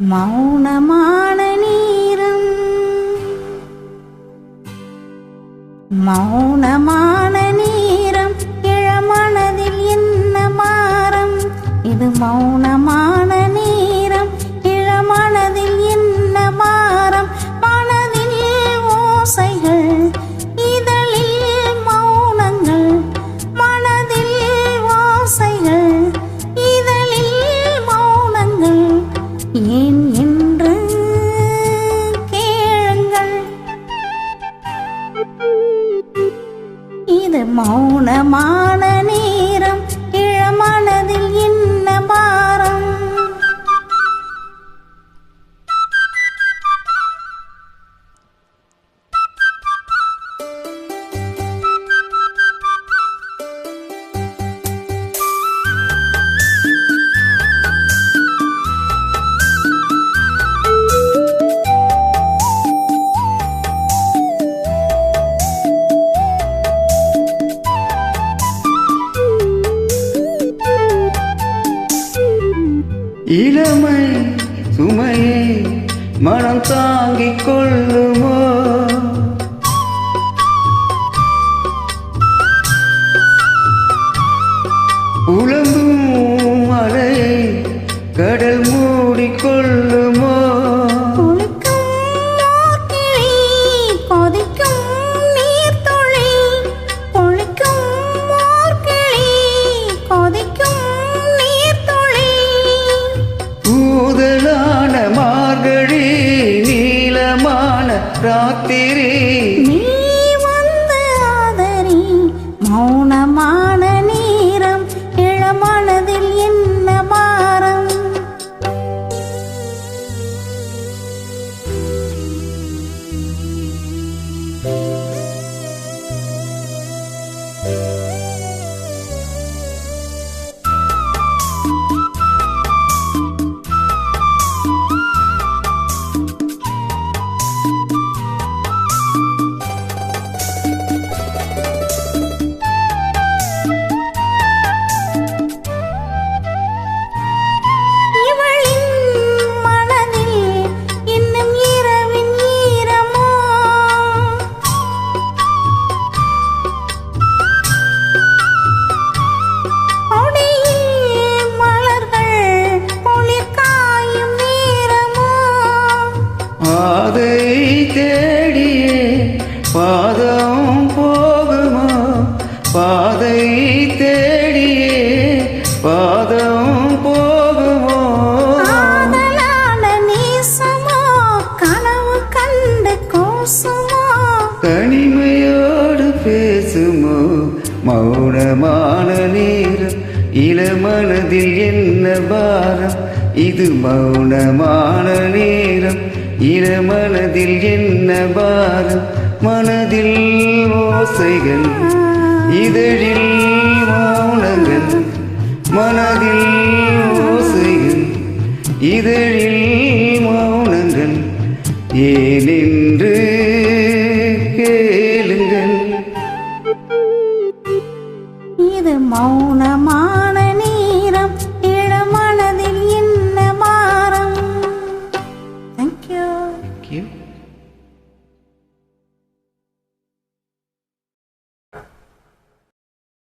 மௌனமான நீரம். மௌனமான நீரம் இளமனதில் என்ன மாறம்? இது மௌனமான மௌனமா இளமை சுமையை மனம் தாங்கிக் கொள்ளுமோ? உல ராத்திரி நீ வந்து ஆதரி, மௌனமான நேரம் இளமனதில் என்ன பாரம் you. அதை தேடியே பாதம் போகுமா? பாதை தேடியே பாதம் போகுமோ? நேசமோ கனவு கண்டு கோசமோ? தனிமையோடு பேசுமோ? மௌனமான நேரம் இளமனதில் என்ன பாரம்? இது மௌனமான நேரம் இளமனதில் என்ன பாரம்? மனதில் ஓசைகள் இதழில் மௌனங்கள் மனதில் ஓசைகள் இதழில் மௌனங்கள். ஏனென்று கேளுங்கள். இது மௌனமா?